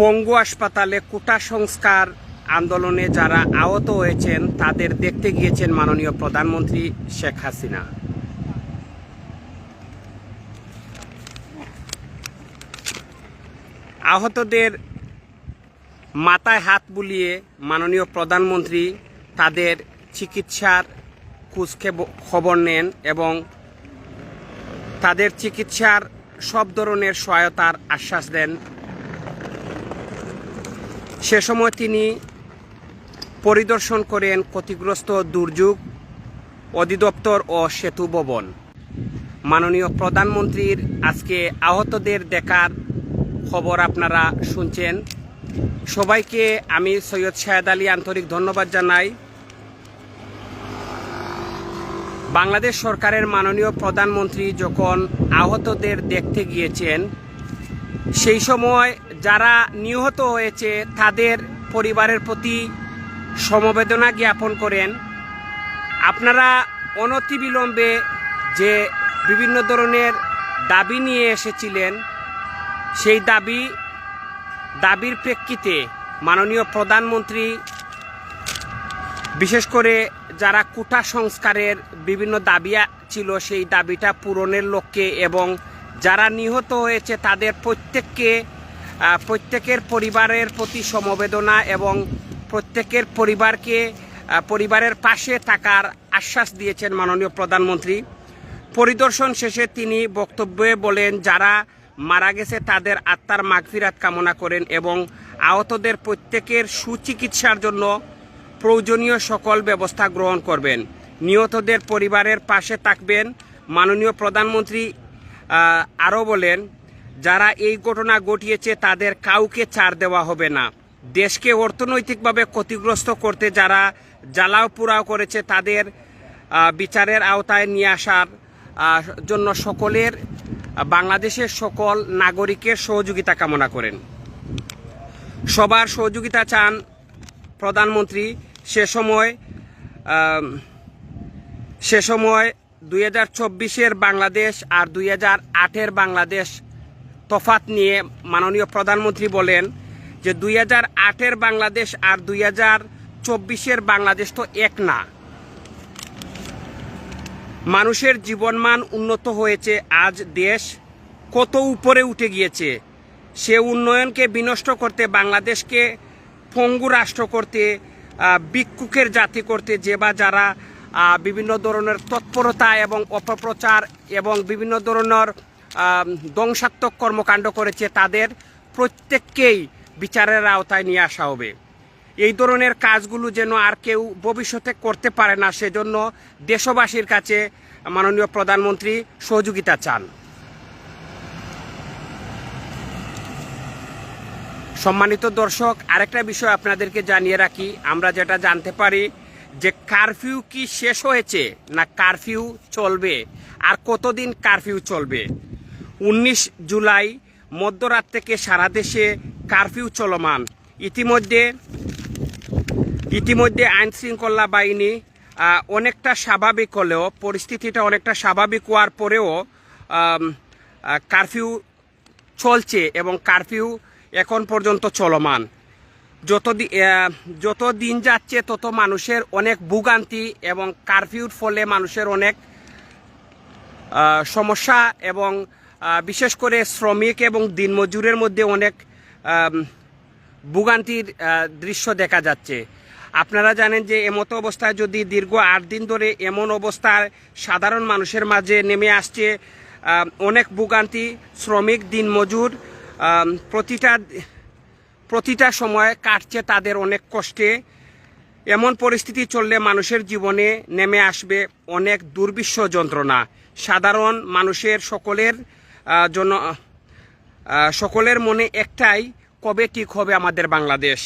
পঙ্গু হাসপাতালে কোটা সংস্কার আন্দোলনে যারা আহত হয়েছেন, তাদের দেখতে গিয়েছেন মাননীয় প্রধানমন্ত্রী শেখ হাসিনা। আহতদের মাথায় হাত বুলিয়ে মাননীয় প্রধানমন্ত্রী তাদের চিকিৎসার খোঁজ খবর নেন এবং তাদের চিকিৎসার সব ধরনের সহায়তার আশ্বাস দেন। সে সময় তিনি পরিদর্শন করেন ক্ষতিগ্রস্ত দুর্যোগ অধিদপ্তর ও সেতু ভবন। মাননীয় প্রধানমন্ত্রীর আজকে আহতদের দেখার খবর আপনারা শুনছেন। সবাইকে আমি সৈয়দ শাহেদ আলী আন্তরিক ধন্যবাদ জানাই। বাংলাদেশ সরকারের মাননীয় প্রধানমন্ত্রী যখন আহতদের দেখতে গিয়েছেন, সেই সময় যারা নিহত হয়েছে, তাদের পরিবারের প্রতি সমবেদনা জ্ঞাপন করেন। আপনারা অনতিবিলম্বে যে বিভিন্ন ধরনের দাবি নিয়ে এসেছিলেন, সেই দাবি, দাবির প্রেক্ষিতে মাননীয় প্রধানমন্ত্রী, বিশেষ করে যারা কোটা সংস্কারের বিভিন্ন দাবি ছিল, সেই দাবিটা পূরণের লক্ষ্যে এবং যারা নিহত হয়েছে, তাদের প্রত্যেককে প্রত্যেকের পরিবারের প্রতি সমবেদনা এবং প্রত্যেকের পরিবারকে পরিবারের পাশে থাকার আশ্বাস দিয়েছেন মাননীয় প্রধানমন্ত্রী। পরিদর্শন শেষে তিনি বক্তব্যে বলেন, যারা মারা গেছে তাদের আত্মার মাগফিরাত কামনা করেন এবং আহতদের প্রত্যেকের সুচিকিৎসার জন্য প্রয়োজনীয় সকল ব্যবস্থা গ্রহণ করবেন। নিহতদের পরিবারের পাশে থাকবেন। মাননীয় প্রধানমন্ত্রী আরও বলেন যারা এই ঘটনা ঘটিয়েছে তাদের কাউকে ছাড় দেওয়া হবে না। দেশকে অর্থনৈতিকভাবে ক্ষতিগ্রস্ত করতে যারা জ্বালাও পোড়াও করেছে তাদের বিচারের আওতায় নিয়ে আসার জন্য সকলের বাংলাদেশের সকল নাগরিকের সহযোগিতা কামনা করেন। সবার সহযোগিতা চান প্রধানমন্ত্রী। সে সময় সে সময় দুই হাজার বাংলাদেশ আর দুই হাজার বাংলাদেশ তফাত নিয়ে মাননীয় প্রধানমন্ত্রী বলেন যে দুই হাজার আটের বাংলাদেশ আর দুই হাজার চব্বিশের বাংলাদেশ তো এক না। মানুষের জীবনমান উন্নত হয়েছে আজ দেশ কত উপরে উঠে গিয়েছে সে উন্নয়নকে বিনষ্ট করতে বাংলাদেশকে পঙ্গু রাষ্ট্র করতে আহ, ভিক্ষুকের জাতি করতে যে বা যারা বিভিন্ন ধরনের তৎপরতা এবং অপপ্রচার এবং বিভিন্ন ধরনের ধ্বংসাত্মক কর্মকাণ্ড করেছে তাদের প্রত্যেককেই বিচারের আওতায় নিয়ে আসা হবে। এই ধরনের কাজগুলো যেন আর কেউ ভবিষ্যতে করতে পারে না, সেজন্য দেশবাসীর কাছে মাননীয় প্রধানমন্ত্রী সহযোগিতা চান। সম্মানিত দর্শক, আরেকটা বিষয় আপনাদেরকে জানিয়ে রাখি। আমরা যেটা জানতে পারি যে কারফিউ কি শেষ হয়েছে না কারফিউ চলবে, আর কতদিন কারফিউ চলবে? উনিশ জুলাই মধ্যরাত থেকে সারা দেশে কারফিউ চলমান। ইতিমধ্যে ইতিমধ্যে আইন শৃঙ্খলা বাহিনী অনেকটা স্বাভাবিক হলেও, পরিস্থিতিটা অনেকটা স্বাভাবিক হওয়ার পরেও কারফিউ চলছে এবং কারফিউ এখন পর্যন্ত চলমান। যত যত দিন যাচ্ছে তত মানুষের অনেক ভোগান্তি এবং কারফিউর ফলে মানুষের অনেক সমস্যা এবং বিশেষ করে শ্রমিক এবং দিনমজুরের মধ্যে অনেক ভোগান্তির দৃশ্য দেখা যাচ্ছে। আপনারা জানেন যে এমতো অবস্থায় যদি দীর্ঘ আট দিন ধরে এমন অবস্থায় সাধারণ মানুষের মাঝে নেমে আসছে অনেক ভোগান্তি, শ্রমিক, দিনমজুর প্রতিটা প্রতিটা সময় কাটছে তাদের অনেক কষ্টে। এমন পরিস্থিতি চললে মানুষের জীবনে নেমে আসবে অনেক দুর্বিশ্ব যন্ত্রণা। সাধারণ মানুষের সকলের জন্য সকলের মনে একটাই কবে ঠিক হবে আমাদের বাংলাদেশ?